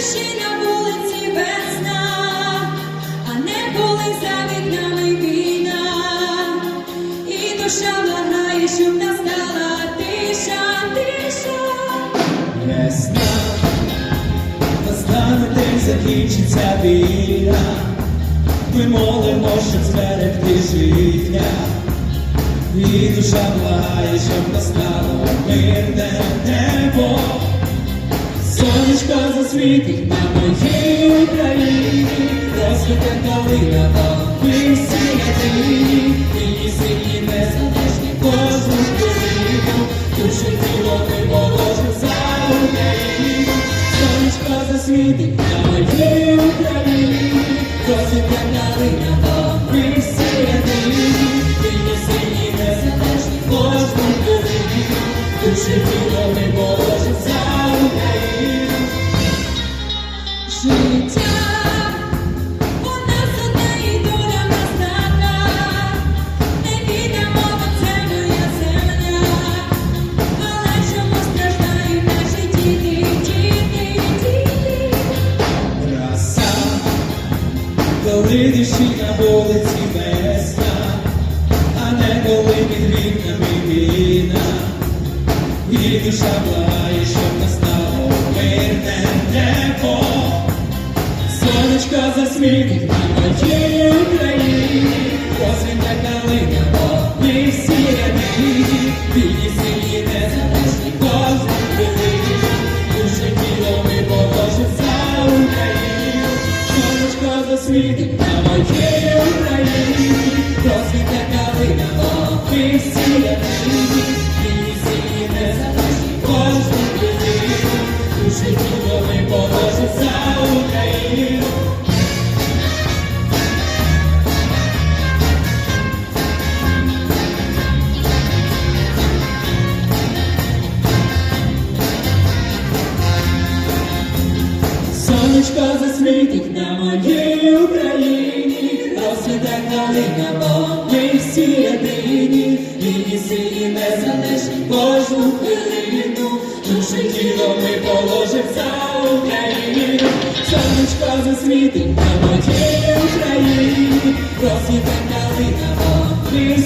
наші на вулиці весна, а не були за вікнами війна, і душа благає, щоб настала тиша, тиша. Весна, настане день закінчиться війна, ми молимо, щоб зберегти життя. І душа благає, щоб настало мирне небо. Сонечко засвітить на моїй Україні, розквіте калина ми всі єдині, і сині незалежні кожну хвилину, душу тіло ми положим за Україну. Сонечко засвітить на моїй Україні, розквіте калина ми всі єдині, і сині незалежні кожну хвилину, душу тіло ми коли душі на вулиці весна, а не коли під вікнами війна, душа благає, щоб настало мирне небо. Сонечко засвітить на моїй Україні, розквіте калина, бо ми всі єдині, вільні сильні незалежні кожну хвилину, душе тіло ми положим за Україну, сонечко засвітить Сонечко засвітить на моїй Україні, розцвіте калина, незалежні Україну, хвилину, душе тіло ми положив за Україну. Сонечко засвітить на воді України, розцвіте калина, бо ми